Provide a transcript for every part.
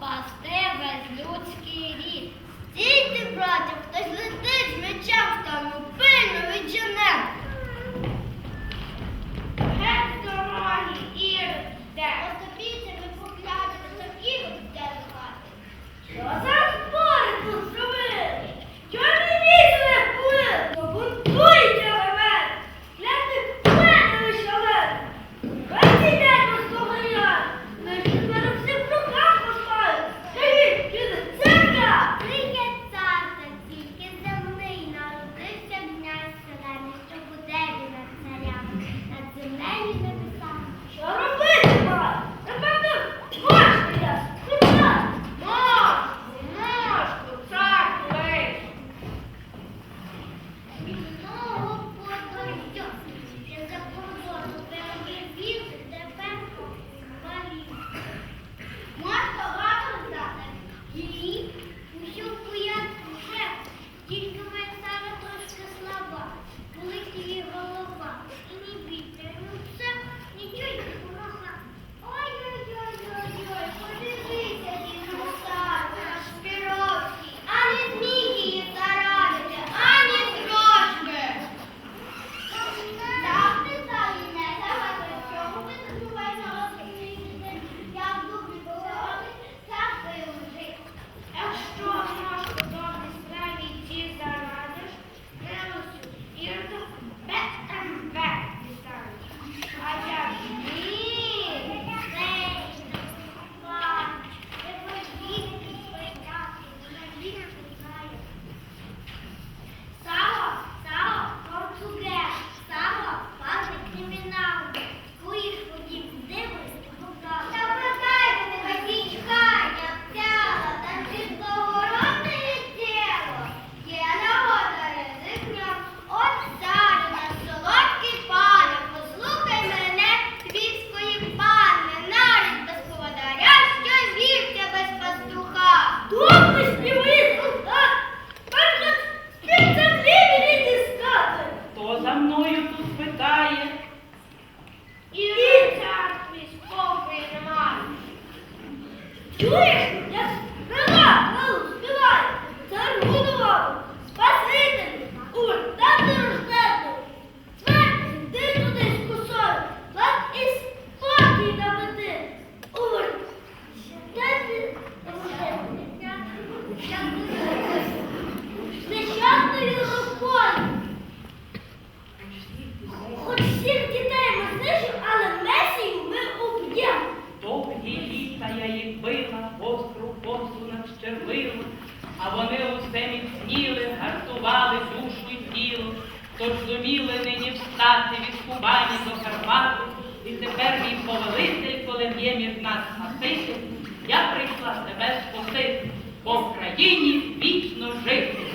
past поклали душу і тіло, тож зуміли нині встати від Кубані до Карпату, і тепер мій повелитель, коли б'є між нас насити, я прийшла себе спасити, по в країні вічно жити.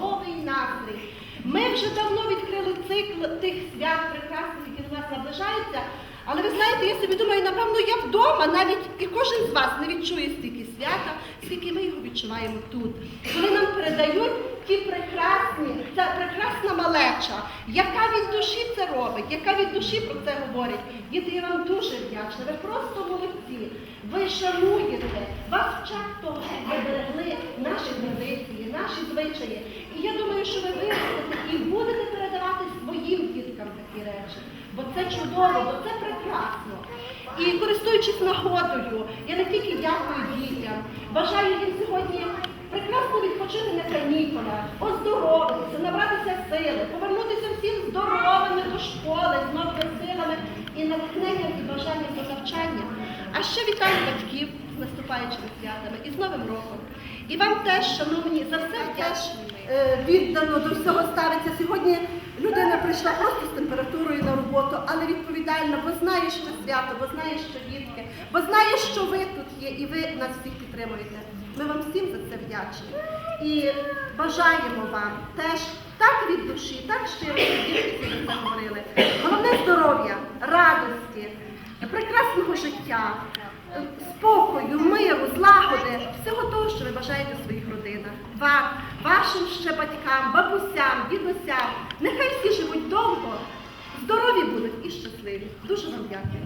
Чудовий настрій. Ми вже давно відкрили цикл тих свят прекрасних, які до нас наближаються. Але ви знаєте, я собі думаю, напевно, я вдома навіть і кожен з вас не відчує стільки свята, скільки ми його відчуваємо тут. Коли нам передають ті прекрасні, ця прекрасна малеча, яка від душі це робить, яка від душі про це говорить. Діти, я вам дуже вдячна. Ви просто молодці. Ви шануєте, вас вчать того, щоб ви берегли наші традиції, наші звичаї. І я думаю, що ви виростете і будете передавати своїм діткам такі речі. Бо це чудово, бо це прекрасно. І користуючись нагодою, я не тільки дякую дітям, бажаю їм сьогодні прекрасно відпочити на канікулах, оздоровитися, набратися сили, повернутися всім здоровими до школи, з новими силами і натхненням і бажанням до навчання. А ще вітаю батьків з наступаючими святами і з Новим роком. І вам теж, шановні, за все теж е, віддано до всього ставиться. Сьогодні людина прийшла просто з температурою на роботу, але відповідально, бо знає, що свято, бо знає, що дітки, бо знає, що ви тут є, і ви нас всіх підтримуєте. Ми вам всім за це вдячні. І бажаємо вам теж так від душі, так щиро, як дітки це говорили. Головне здоров'я, радості, прекрасного життя, спокою, миру, злагоди, всього того, що ви бажаєте в своїх родинах. Вам, вашим ще батькам, бабусям, дідусям. Нехай всі живуть довго, здорові будуть і щасливі. Дуже вам дякую.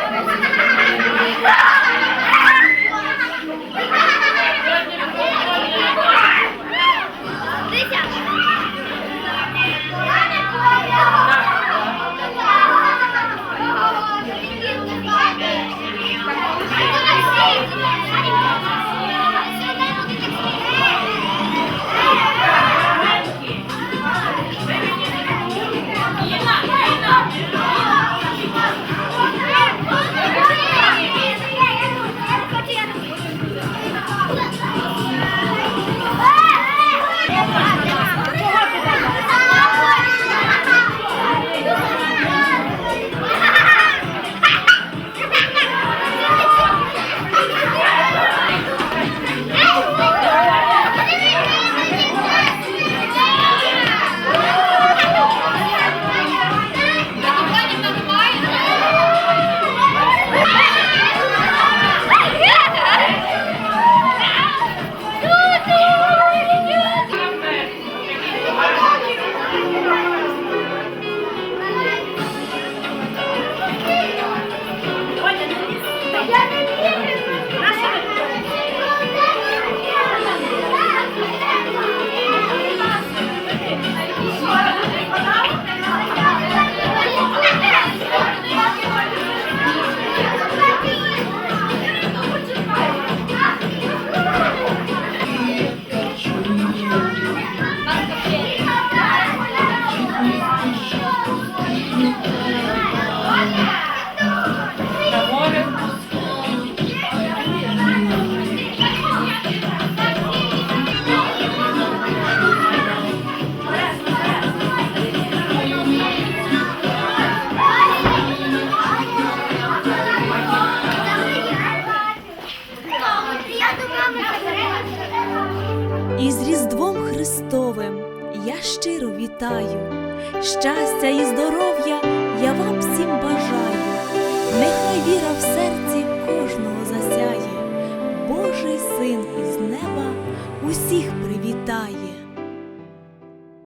Oh, my God.